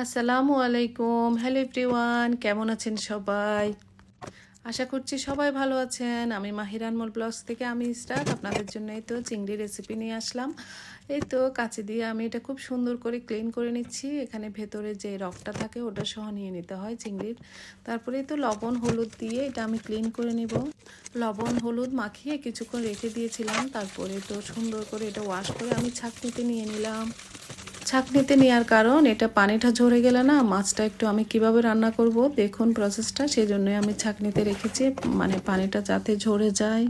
আসসালামু আলাইকুম। Hello everyone, কেমন আছেন সবাই? আশা করছি সবাই ভালো আছেন। আমি মাহিরানমল ব্লগস থেকে আমি স্টার্ট আপনাদের জন্য এই তো চিংড়ি রেসিপি নিয়ে আসলাম। এই তো কাছে দিয়ে আমি এটা খুব সুন্দর করে ক্লিন করে নিচ্ছি। এখানে ভেতরে যে রকটা থাকে ওটা সহ নিয়ে নিতে হয় চিংড়ির। তারপরে তো লবণ, হলুদ দিয়ে এটা আমি ক্লিন করে নিব। লবণ, হলুদ মাখিয়ে কিছুক্ষণ রেখে দিয়েছিলাম। তারপরে তো সুন্দর করে এটা ওয়াশ করে আমি ছাঁকনিতে নিয়ে নিলাম। ছাঁকনিতে নেওয়ার কারণ, এটা পানিটা ঝরে গেলে না মাছটা একটু আমি কীভাবে রান্না করব, দেখুন প্রসেসটা সেই জন্যই আমি ছাঁকনিতে রেখেছি মানে পানিটা যাতে ঝরে যায়।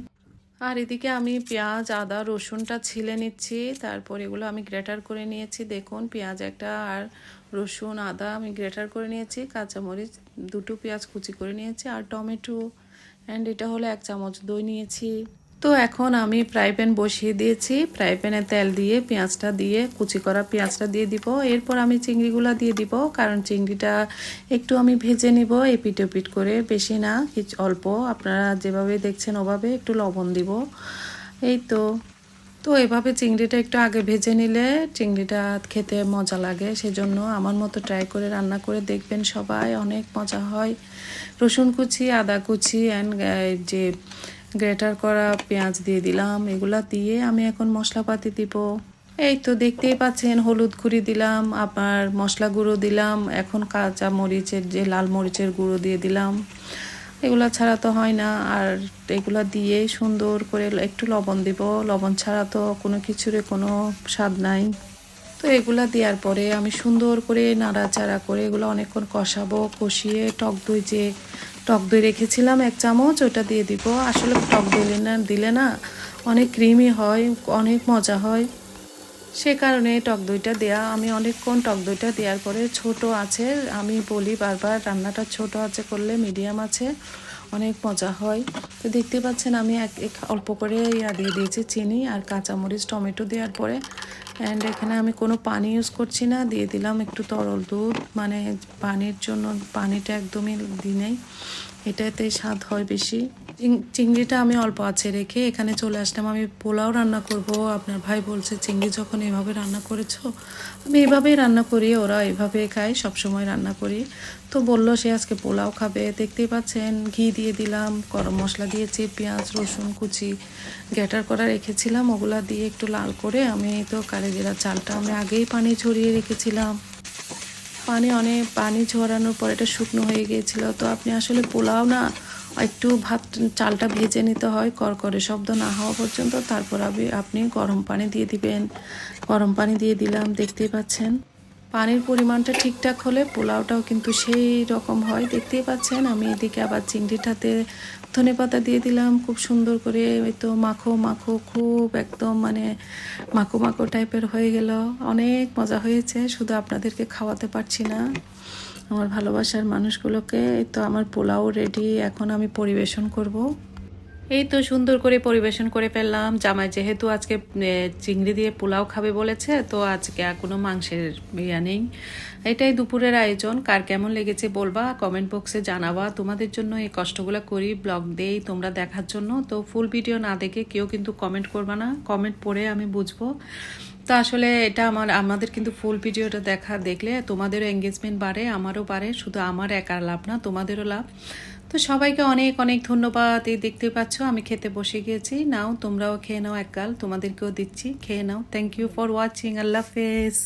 আর এদিকে আমি পেঁয়াজ, আদা, রসুনটা ছিলে নিচ্ছি, তারপর এগুলো আমি গ্রেটার করে নিয়েছি, দেখুন পেঁয়াজ একটা আর রসুন, আদা আমি গ্রেটার করে নিয়েছি, কাঁচামরিচ দুটো পেঁয়াজ কুচি করে নিয়েছি, আর টমেটো অ্যান্ড এটা হলো এক চামচ দই নিয়েছি। তো এখন আমি ফ্রাই প্যান বসিয়ে দিয়েছি। ফ্রাই প্যানে তেল দিয়ে, পেঁয়াজটা দিয়ে, কুচি করা পেঁয়াজটা দিয়ে দিব। এরপর আমি চিংড়িগুলো দিয়ে দিব, কারণ চিংড়িটা একটু আমি ভেজে নিব এপিট ওপিট করে। বেশি না কিছু অল্প। আপনারা যেভাবে দেখছেন ওভাবে একটু লবণ দিব। এই তো। তো এভাবে চিংড়িটা একটু আগে ভেজে নিলে চিংড়িটা খেতে মজা লাগে। সেজন্য আমার মতো ট্রাই করে রান্না করে দেখবেন সবাই। অনেক মজা হয়। রসুন কুচি, আদা কুচি অ্যান্ড যে গ্রেটার করা পেঁয়াজ দিয়ে দিলাম, এগুলা দিয়ে আমি এখন মশলাপাতি দিব। এই তো দেখতেই পাচ্ছেন, হলুদ গুঁড়ি দিলাম, আবার মশলা গুঁড়ো দিলাম, এখন কাঁচা মরিচের যে লাল মরিচের গুঁড়ো দিয়ে দিলাম। এগুলো ছাড়া তো হয় না, আর এগুলো দিয়ে সুন্দর করে একটু লবণ দিব। লবণ ছাড়া তো কোনো কিছুরে কোনো স্বাদ নাই। তো এগুলা দেওয়ার পরে আমি সুন্দর করে নাড়াচাড়া করে এগুলো অনেকক্ষণ কষাবো, কষিয়ে টক দই যে টক দই রেখেছিলাম এক চামচ, ওটা দিয়ে দিব। আসলে টক দই না, দিলে না অনেক ক্রিমি হয়, অনেক মজা হয়। সে কারণে টক দইটা দেয়া, আমি অনেকক্ষণ টক দইটা দেওয়ার পরে ছোট আছে, আমি বলি বারবার রান্নাটা ছোট আছে করলে, মিডিয়াম আছে। অনেক মজা হয়। তো দেখতে পাচ্ছেন আমি এক এক অল্প করে ইয়া দিয়ে দিয়েছি চিনি আর কাঁচামরিচ, টমেটো দেওয়ার পরে। অ্যান্ড এখানে আমি কোনো পানি ইউজ করছি না, দিয়ে দিলাম একটু তরল দুধ। মানে পানির জন্য পানিটা একদমই দিই নেই। এটাতে স্বাদ হয় বেশি। চিংড়িটা আমি অল্প আছে রেখে এখানে চলে আসলাম। আমি পোলাও রান্না করব। আপনার ভাই বলছে, চিংড়ি যখন এভাবে রান্না করেছ? আমি এভাবেই রান্না করি, ওরা এভাবে খায়, সবসময় রান্না করি। তো বলল, সে আজকে পোলাও খাবে। দেখতেই পাচ্ছেন, ঘি দিয়ে দিলাম, গরম মশলা দিয়েছি, পেঁয়াজ, রসুন, কুচি। গ্যাটার করা রেখেছিলাম, ওগুলা দিয়ে একটু লাল করে আমি তো কালেজিরা চালটা আমি আগেই পানি ঝরিয়ে রেখেছিলাম। পানি অনেক, পানি ঝরানোর পর এটা শুকনো হয়ে গিয়েছিল। তো আপনি আসলে পোলাও না একটু ভাত, চালটা ভেজে নিতে হয় করকরে শব্দ না হওয়া পর্যন্ত। তারপর আপনি গরম পানি দিয়ে দিবেন। গরম পানি দিয়ে দিলাম, দেখতেই পাচ্ছেন। পানির পরিমাণটা ঠিকঠাক হলে পোলাওটাও কিন্তু সেই রকম হয়। দেখতেই পাচ্ছেন, আমি এদিকে আবার চিংড়িটাতে ধনে পাতা দিয়ে দিলাম। খুব সুন্দর করে ওই তো মাখো মাখো, খুব একদম মানে মাখো মাখো টাইপের হয়ে গেল। অনেক মজা হয়েছে, শুধু আপনাদেরকে খাওয়াতে পারছি না। আমার ভালোবাসার মানুষগুলোকে তো আমার পোলাও রেডি এখন আমি পরিবেশন করব। এই তো সুন্দর করে পরিবেশন করে ফেললাম। জামাই যেহেতু আজকে চিংড়ি দিয়ে পোলাও খাবে বলেছে, তো আজকে আর কোনো মাংসের ইয়া নেই। এটাই দুপুরের আয়োজন। কার কেমন লেগেছে বলবা? কমেন্ট বক্সে জানাবা। তোমাদের জন্য এই কষ্টগুলো করি, ব্লগ দেই তোমরা দেখার জন্য। তো ফুল ভিডিও না দেখে কেউ কিন্তু কমেন্ট করবা না। কমেন্ট পড়ে আমি বুঝব। তো আসলে এটা আমার, আমাদের কিন্তু ফুল ভিডিওটা দেখা, দেখলে তোমাদেরও এঙ্গেজমেন্ট বাড়ে, আমারও বাড়ে। শুধু আমার একার লাভ না, তোমাদেরও লাভ। তো সবাইকে অনেক অনেক ধন্যবাদ। এই দেখতে পাচ্ছ, আমি খেতে বসে গিয়েছি। নাও, তোমরাও খেয়ে নাও একগাল তোমাদেরকেও দিচ্ছি। খেয়ে নাও। থ্যাংক ইউ ফর ওয়াচিং আল্লাহ হাফেজ।